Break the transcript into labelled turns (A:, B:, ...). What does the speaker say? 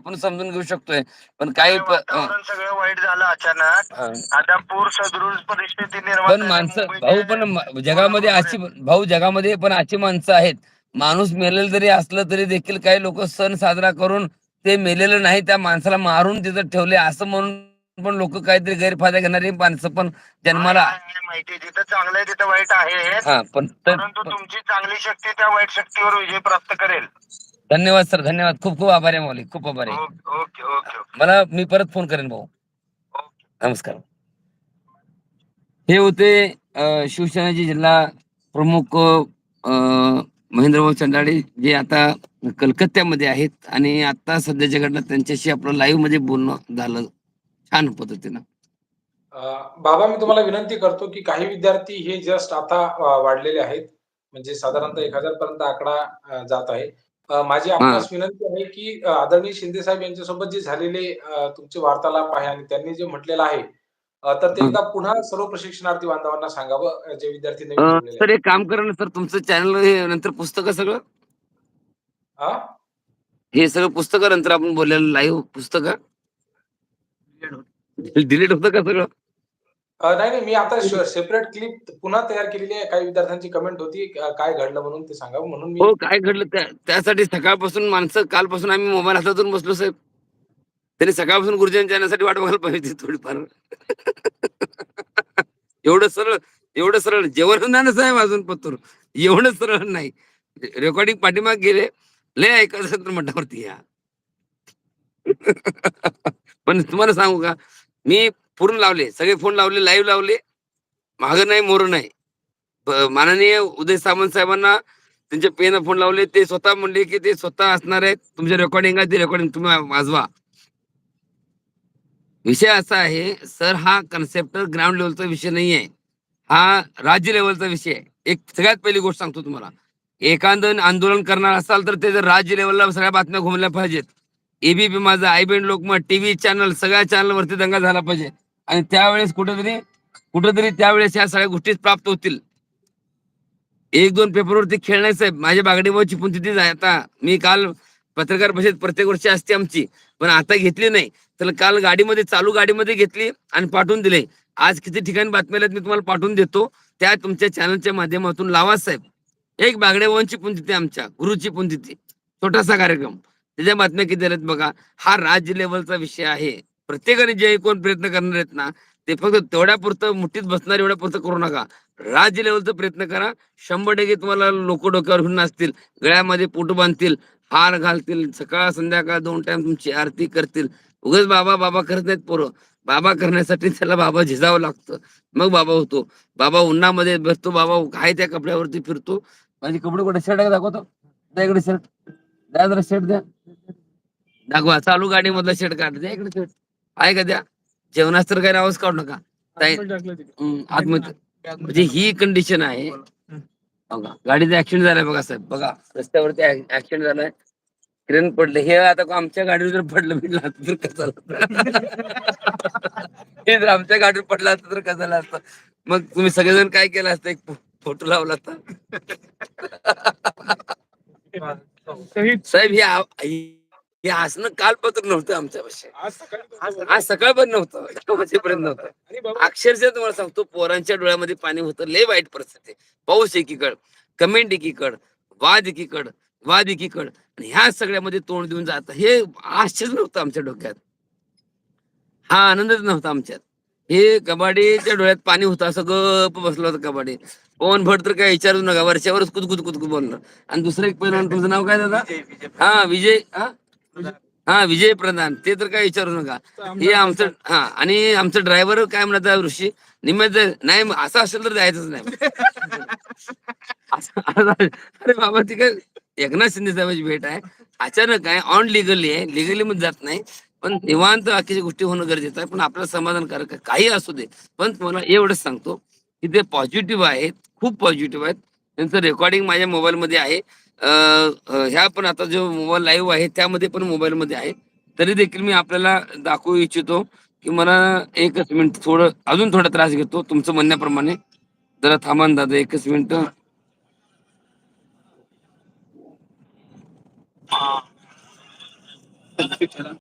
A: आपण समजून घेऊ शकतोय पण काही
B: वातावरण सगळं वाईट झालं अचानक. आता पूर सदृश परिस्थिती निर्माण
A: पण. माणसं भाऊ पण जगामध्ये अशी भाऊ जगामध्ये पण अशी माणसं आहेत माणूस मेलेलं जरी असलं तरी देखील काही लोक सण साजरा करून ते मेलेलं नाही त्या माणसाला मारून तिथं ठेवले असं म्हणून पण लोक काहीतरी गैरफायदा घेणारी माणसं पण जन्माला
B: माहिती आहे. जिथं चांगलं आहे तिथं वाईट आहे
A: हा
B: परंतु तुमची चांगली शक्ती त्या वाईट शक्तीवर विजय प्राप्त करेल
A: धन्यवाद सर. धन्यवाद. खूप खूप आभारी आहे मौलिक खूप आभारी आहे.
B: Okay okay okay okay.
A: मला मी परत फोन करेन भाऊ.
B: ओके.
A: नमस्कार. हे होते शिवसेनेचे जिल्हा प्रमुख महेंद्रभाऊ चंदाडे जे आता कलकत्त्यामध्ये आहेत आणि आता सध्याच्या घटना त्यांच्याशी आपलं लाईव्हमध्ये बोलणं झालं छान पद्धतीनं.
C: बाबा मी तुम्हाला विनंती करतो की काही विद्यार्थी हे जस्ट आता वाढलेले आहेत. म्हणजे साधारणतः एक हजार पर्यंत आकडा जात आहे. माझी आपणास विनंती आहे की आदरणीय शिंदे साहेब यांच्यासोबत जे झालेले तुमचे वार्तालाप आहे आणि त्यांनी जे म्हटलेलं आहे तर ते. एकदा पुन्हा सर्व प्रशिक्षणार्थी बांधवांना सांगावं जे विद्यार्थी नवीन
A: सर एक काम करा ना सर तुमचं चॅनल नंतर पुस्तकं सगळं.
C: हा?
A: हे सगळं पुस्तकं नंतर आपण बोललेलं लाईव्ह पुस्तकं डिलीट होतं का सगळं
C: नाही नाही मी आता सेपरेट क्लिप पुन्हा तयार केलेली आहे. काही विद्यार्थ्यांची कमेंट होती काय घडलं म्हणून ते सांगावं. म्हणून मी
A: हो काय घडलं त्या त्यासाठी सकाळपासून माणसं कालपासून आम्ही मोबाईल हातातून बसलो साहेब. त्यांनी सकाळपासून गुरुजनांच्या येण्यासाठी वाट बघायला पाहिजे थोडीफार. एवढं सरळ एवढं सरळ जेवण नाही ना साहेब अजून पत्तर. एवढं सरळ नाही. रेकॉर्डिंग पाठीमाग गेले. लय ऐकायचं तर मठावरती या. पण तुम्हाला सांगू का मी पूर्ण लावले सगळे फोन लावले लाईव्ह लावले. माग नाही मोर नाही. माननीय उदय सामंत साहेबांना त्यांच्या पेन फोन लावले. ते स्वतः म्हणले की ते स्वतः असणार आहेत. तुमच्या रेकॉर्डिंग आहे ते रेकॉर्डिंग तुम्ही वाजवा. विषय असा आहे सर हा कन्सेप्ट ग्राउंड लेवलचा विषय नाही आहे हा राज्य लेवलचा विषय आहे. एक सगळ्यात पहिली गोष्ट सांगतो तुम्हाला. एखादं आंदोलन करणार असाल तर ते जर राज्य लेवलला सगळ्या बातम्या घुमल्या पाहिजेत. एबीपी माझा आयबेन लोकमत टीव्ही चॅनल सगळ्या चॅनलवरती दंगा झाला पाहिजे. आणि त्यावेळेस कुठेतरी कुठेतरी त्यावेळेस या सगळ्या गोष्टी प्राप्त होतील. एक दोन पेपरवरती खेळणार साहेब. माझ्या बागडीबाची पण तिथेच आहे आता मी काल पत्रकार परिषद प्रत्येक वर्षी असते आमची. पण आता घेतली नाही. तर काल गाडीमध्ये चालू गाडीमध्ये घेतली आणि पाठवून दिले. आज किती ठिकाणी बातम्या मी तुम्हाला पाठवून देतो. त्या तुमच्या चॅनलच्या माध्यमातून लावा साहेब. एक बागडेबाबांची पुण्यतिथी आमच्या गुरुची पुण्यतिथी छोटासा कार्यक्रम. त्याच्या बातम्या किती आल्यात बघा. हा राज्य लेवलचा विषय आहे. प्रत्येकाने जे कोण प्रयत्न करणार आहेत ना ते फक्त तेवढ्या पुरतं मुठीत बसणार एवढ्या पुरतं करू नका. राज्य लेवलचा प्रयत्न करा. शंभर टक्के तुम्हाला लोक डोक्यावर घेऊन असतील गळ्यामध्ये पोट बांधतील हार घालतील सकाळ संध्याकाळ दोन टाइम तुमची आरती करतील. उगाच बाबा बाबा करत नाहीत पोरं. बाबा करण्यासाठी त्याला बाबा झिजावं लागतं. मग बाबा होतो. बाबा उन्हामध्ये बसतो बाबा काय त्या कपड्यावरती फिरतो. माझे कपडे कुठे? शर्ट दाखवतो? द्या इकडे शर्ट द्या जरा शर्ट द्या. दाखवा चालू गाडी मधला शर्ट काढ. द्या इकडे शर्ट आहे का द्या जेवणास तर काही आवाज काढू नका. ताई- म्हणजे ही कंडिशन आहे. बघा गाडीचा ऍक्सिडेंट झालाय बघा साहेब. बघा रस्त्यावरती ऍक्सिडेंट झालाय. ट्रेन पडले. हे आता आमच्या गाडीवर जर पडलं मी लाजतो तर कसं? हे जर आमच्या गाडीवर पडलं असतं तर कसं झालं असतं मग तुम्ही सगळेजण काय केलं असतं? एक फोटो लावला तर? साहेब हे हे हसणं कालपत्र नव्हतं आमच्यापाशी. आज सकाळपर्यंत नव्हतं दहा वाजेपर्यंत नव्हतं. अक्षरशः तुम्हाला सांगतो पोरांच्या डोळ्यामध्ये पाणी होतं. लय वाईट परिस्थिती. पाऊस एकीकड कमेंट एकीकड वाद एकीकड वाद एकीकड. आणि ह्या सगळ्यामध्ये तोंड देऊन जात. हे आश्चर्य नव्हतं आमच्या डोक्यात. हा आनंदच नव्हता आमच्यात. हे कबाडीच्या डोळ्यात पाणी होतं. असं गप बसलं होतं कबाडी. पवन भट तर काय विचारू नका. वरच्यावरच कुदकुद कुदकुद बोलणार आणि दुसरं एक पहिलवान तुमचं नाव काय दादा? हा विजय हा? हा विजय प्रधान. ते तर काय विचारू नका. हे आमचं हा आणि आमचं ड्रायव्हर काय म्हणत आहे ऋषी? निम्यात नाही असं असेल तर जायचंच नाही. अरे बाबा ती काय एकनाथ शिंदे साहेबांची भेट आहे. अचानक आहे ऑन लिगली आहे. लिगली मध्ये जात नाही. पण निवांत बाकीच्या गोष्टी होणं गरजेचं आहे. पण आपलं समाधानकारक काही असू दे. पण तुम्हाला एवढंच सांगतो की ते पॉझिटिव्ह आहेत खूप पॉझिटिव्ह आहेत. त्यांचं रेकॉर्डिंग माझ्या मोबाईल मध्ये आहे. ह्या पण आता जो मोबाईल लाईव्ह आहे त्यामध्ये पण मोबाईल मध्ये आहे. तरी देखील मी आपल्याला दाखवू इच्छितो की मला एकच मिनिट थोडं अजून थोडा त्रास घेतो. तुमचं म्हणण्याप्रमाणे. जरा थांबा दादा एकच मिनिट